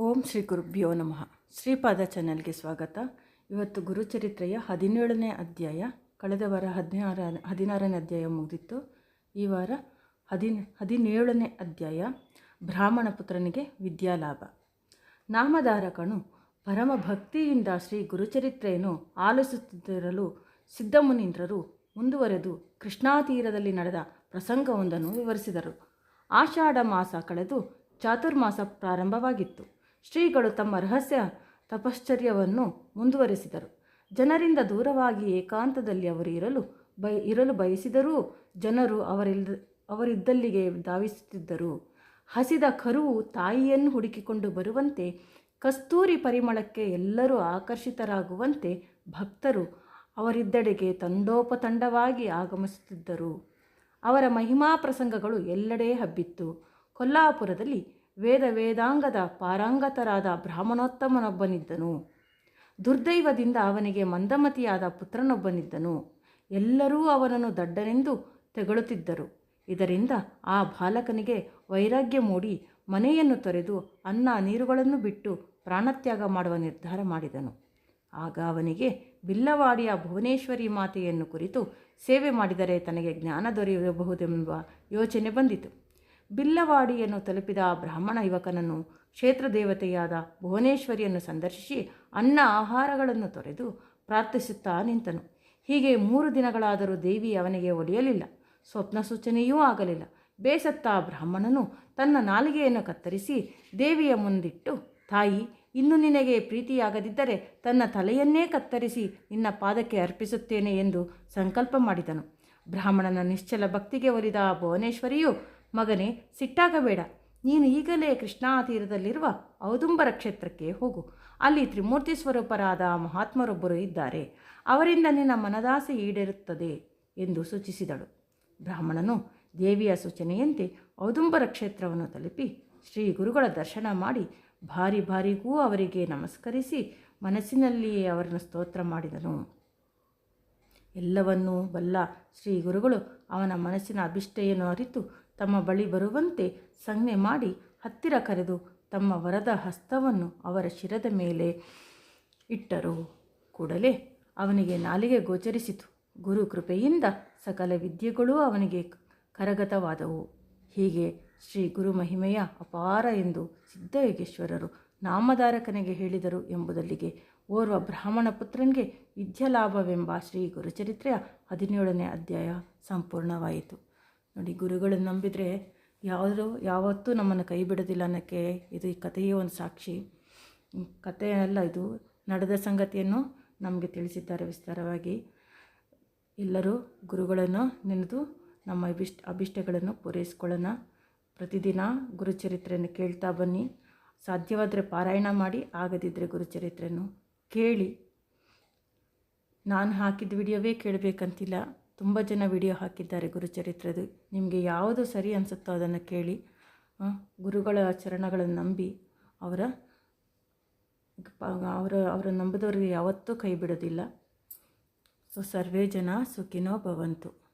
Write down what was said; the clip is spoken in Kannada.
ಓಂ ಶ್ರೀ ಗುರುಭ್ಯೋ ನಮಃ. ಶ್ರೀಪಾದ ಚಾನಲ್ಗೆ ಸ್ವಾಗತ. ಇವತ್ತು ಗುರುಚರಿತ್ರೆಯ ಹದಿನೇಳನೇ ಅಧ್ಯಾಯ, ಕಳೆದ ವಾರ ಹದಿನಾರ, ಹದಿನಾರನೇ ಅಧ್ಯಾಯ ಮುಗಿದಿತ್ತು. ಈ ವಾರ ಹದಿನ, ಹದಿನೇಳನೇ ಅಧ್ಯಾಯ, ಬ್ರಾಹ್ಮಣ ಪುತ್ರನಿಗೆ ವಿದ್ಯಾಲಾಭ. ನಾಮಧಾರಕನು ಪರಮ ಭಕ್ತಿಯಿಂದ ಶ್ರೀ ಗುರುಚರಿತ್ರೆಯನ್ನು ಆಲಿಸುತ್ತಿರಲು ಸಿದ್ಧಮುನೀಂದ್ರರು ಮುಂದುವರೆದು ಕೃಷ್ಣಾತೀರದಲ್ಲಿ ನಡೆದ ಪ್ರಸಂಗವೊಂದನ್ನು ವಿವರಿಸಿದರು. ಆಷಾಢ ಮಾಸ ಕಳೆದು ಚಾತುರ್ಮಾಸ ಪ್ರಾರಂಭವಾಗಿತ್ತು. ಶ್ರೀಗಳು ತಮ್ಮ ರಹಸ್ಯ ತಪಶ್ಚರ್ಯವನ್ನು ಮುಂದುವರೆಸಿದರು. ಜನರಿಂದ ದೂರವಾಗಿ ಏಕಾಂತದಲ್ಲಿ ಅವರು ಇರಲು ಬಯ, ಇರಲು ಬಯಸಿದರೂ ಜನರು ಅವರಿಲ್ ಅವರಿದ್ದಲ್ಲಿಗೆ ಧಾವಿಸುತ್ತಿದ್ದರು. ಹಸಿದ ಕರುವು ತಾಯಿಯನ್ನು ಹುಡುಕಿಕೊಂಡು ಬರುವಂತೆ, ಕಸ್ತೂರಿ ಪರಿಮಳಕ್ಕೆ ಎಲ್ಲರೂ ಆಕರ್ಷಿತರಾಗುವಂತೆ ಭಕ್ತರು ಅವರಿದ್ದೆಡೆಗೆ ತಂಡೋಪತಂಡವಾಗಿ ಆಗಮಿಸುತ್ತಿದ್ದರು. ಅವರ ಮಹಿಮಾ ಪ್ರಸಂಗಗಳು ಎಲ್ಲೆಡೆ ಹಬ್ಬಿತ್ತು. ಕೊಲ್ಲಾಪುರದಲ್ಲಿ ವೇದ ವೇದಾಂಗದ ಪಾರಂಗತರಾದ ಬ್ರಾಹ್ಮಣೋತ್ತಮನೊಬ್ಬನಿದ್ದನು. ದುರ್ದೈವದಿಂದ ಅವನಿಗೆ ಮಂದಮತಿಯಾದ ಪುತ್ರನೊಬ್ಬನಿದ್ದನು. ಎಲ್ಲರೂ ಅವನನ್ನು ದಡ್ಡನೆಂದು ತೆಗಳುತ್ತಿದ್ದರು. ಇದರಿಂದ ಆ ಬಾಲಕನಿಗೆ ವೈರಾಗ್ಯ ಮೂಡಿ ಮನೆಯನ್ನು ತೊರೆದು ಅನ್ನ ನೀರುಗಳನ್ನು ಬಿಟ್ಟು ಪ್ರಾಣತ್ಯಾಗ ಮಾಡುವ ನಿರ್ಧಾರ ಮಾಡಿದನು. ಆಗ ಅವನಿಗೆ ಬಿಲ್ಲವಾಡಿಯ ಭುವನೇಶ್ವರಿ ಮಾತೆಯನ್ನು ಕುರಿತು ಸೇವೆ ಮಾಡಿದರೆ ತನಗೆ ಜ್ಞಾನ ದೊರೆಯಬಹುದೆಂಬ ಯೋಚನೆ ಬಂದಿತು. ಬಿಲ್ಲವಾಡಿಯನ್ನು ತಲುಪಿದ ಬ್ರಾಹ್ಮಣ ಯುವಕನನ್ನು ಕ್ಷೇತ್ರ ದೇವತೆಯಾದ ಭುವನೇಶ್ವರಿಯನ್ನು ಸಂದರ್ಶಿಸಿ ಅನ್ನ ಆಹಾರಗಳನ್ನು ತೊರೆದು ಪ್ರಾರ್ಥಿಸುತ್ತಾ ನಿಂತನು. ಹೀಗೆ ಮೂರು ದಿನಗಳಾದರೂ ದೇವಿ ಅವನಿಗೆ ಒಲಿಯಲಿಲ್ಲ. ಸ್ವಪ್ನ ಸೂಚನೆಯೂ ಆಗಲಿಲ್ಲ. ಬೇಸತ್ತ ಬ್ರಾಹ್ಮಣನು ತನ್ನ ನಾಲಿಗೆಯನ್ನು ಕತ್ತರಿಸಿ ದೇವಿಯ ಮುಂದಿಟ್ಟು, ತಾಯಿ, ಇನ್ನು ನಿನಗೆ ಪ್ರೀತಿಯಾಗದಿದ್ದರೆ ತನ್ನ ತಲೆಯನ್ನೇ ಕತ್ತರಿಸಿ ನಿನ್ನ ಪಾದಕ್ಕೆ ಅರ್ಪಿಸುತ್ತೇನೆ ಎಂದು ಸಂಕಲ್ಪ ಮಾಡಿದನು. ಬ್ರಾಹ್ಮಣನ ನಿಶ್ಚಲ ಭಕ್ತಿಗೆ ಒಲಿದ ಭುವನೇಶ್ವರಿಯು ಮಗನೇ ಸಿಟ್ಟಾಗಬೇಡ ನೀನು ಈಗಲೇ ಕೃಷ್ಣಾ ತೀರದಲ್ಲಿರುವ ಔದುಂಬರ ಕ್ಷೇತ್ರಕ್ಕೆ ಹೋಗು. ಅಲ್ಲಿ ತ್ರಿಮೂರ್ತಿ ಸ್ವರೂಪರಾದ ಮಹಾತ್ಮರೊಬ್ಬರು ಇದ್ದಾರೆ. ಅವರಿಂದ ನಿನ್ನ ಮನದಾಸೆ ಈಡೇರುತ್ತದೆ ಎಂದು ಸೂಚಿಸಿದಳು. ಬ್ರಾಹ್ಮಣನು ದೇವಿಯ ಸೂಚನೆಯಂತೆ ಔದುಂಬರ ಕ್ಷೇತ್ರವನ್ನು ತಲುಪಿ ಶ್ರೀ ಗುರುಗಳ ದರ್ಶನ ಮಾಡಿ ಭಾರಿ ಭಾರಿಗೂ ಅವರಿಗೆ ನಮಸ್ಕರಿಸಿ ಮನಸ್ಸಿನಲ್ಲಿಯೇ ಅವರನ್ನು ಸ್ತೋತ್ರ ಮಾಡಿದನು. ಎಲ್ಲವನ್ನೂ ಬಲ್ಲ ಶ್ರೀ ಗುರುಗಳು ಅವನ ಮನಸ್ಸಿನ ಅಭಿಷ್ಟೆಯನ್ನು ಅರಿತು ತಮ್ಮ ಬಳಿ ಬರುವಂತೆ ಸಂಜ್ಞೆ ಮಾಡಿ ಹತ್ತಿರ ಕರೆದು ತಮ್ಮ ವರದ ಹಸ್ತವನ್ನು ಅವರ ಶಿರದ ಮೇಲೆ ಇಟ್ಟರು. ಕೂಡಲೇ ಅವನಿಗೆ ನಾಲಿಗೆ ಗೋಚರಿಸಿತು. ಗುರು ಕೃಪೆಯಿಂದ ಸಕಲ ವಿದ್ಯೆಗಳೂ ಅವನಿಗೆ ಕರಗತವಾದವು. ಹೀಗೆ ಶ್ರೀ ಗುರು ಮಹಿಮೆಯ ಅಪಾರ ಎಂದು ಸಿದ್ಧಯೋಗೇಶ್ವರರು ನಾಮಧಾರಕನಿಗೆ ಹೇಳಿದರು ಎಂಬುದಲ್ಲಿಗೆ ಓರ್ವ ಬ್ರಾಹ್ಮಣ ಪುತ್ರನಿಗೆ ವಿದ್ಯಾಲಾಭವೆಂಬ ಶ್ರೀ ಗುರುಚರಿತ್ರೆಯ ಹದಿನೇಳನೇ ಅಧ್ಯಾಯ ಸಂಪೂರ್ಣವಾಯಿತು. ನೋಡಿ, ಗುರುಗಳನ್ನು ನಂಬಿದರೆ ಯಾವುದೂ, ಯಾವತ್ತೂ ನಮ್ಮನ್ನು ಕೈ ಬಿಡೋದಿಲ್ಲ ಅನ್ನೋಕ್ಕೆ ಇದು ಈ ಕಥೆಯೇ ಒಂದು ಸಾಕ್ಷಿ. ಕಥೆ ಅಲ್ಲ ಇದು. ನಡೆದ ಸಂಗತಿಯನ್ನು ನಮಗೆ ತಿಳಿಸಿದ್ದಾರೆ ವಿಸ್ತಾರವಾಗಿ. ಎಲ್ಲರೂ ಗುರುಗಳನ್ನು ನೆನೆದು ನಮ್ಮ ಅಭಿಷ್ಟ ಅಭಿಷ್ಟಗಳನ್ನು ಪೂರೈಸ್ಕೊಳ್ಳೋಣ. ಪ್ರತಿದಿನ ಗುರುಚರಿತ್ರೆಯನ್ನು ಕೇಳ್ತಾ ಬನ್ನಿ. ಸಾಧ್ಯವಾದರೆ ಪಾರಾಯಣ ಮಾಡಿ ಆಗದಿದ್ದರೆ ಗುರುಚರಿತ್ರೆಯನ್ನು ಕೇಳಿ. ನಾನು ಹಾಕಿದ ವಿಡಿಯೋವೇ ಕೇಳಬೇಕಂತಿಲ್ಲ. ತುಂಬ ಜನ ವಿಡಿಯೋ ಹಾಕಿದ್ದಾರೆ ಗುರುಚರಿತ್ರೆದು. ನಿಮಗೆ ಯಾವುದು ಸರಿ ಅನಿಸುತ್ತೋ ಅದನ್ನು ಕೇಳಿ. ಗುರುಗಳ ಚರಣಗಳನ್ನು ನಂಬಿ ಅವರ ಅವರ ಅವರ ನಂಬಿದವರಿಗೆ ಯಾವತ್ತೂ ಕೈ ಬಿಡೋದಿಲ್ಲ. ಸೊ, ಸರ್ವೇ ಜನ ಸುಖಿನೋ ಭವಂತು.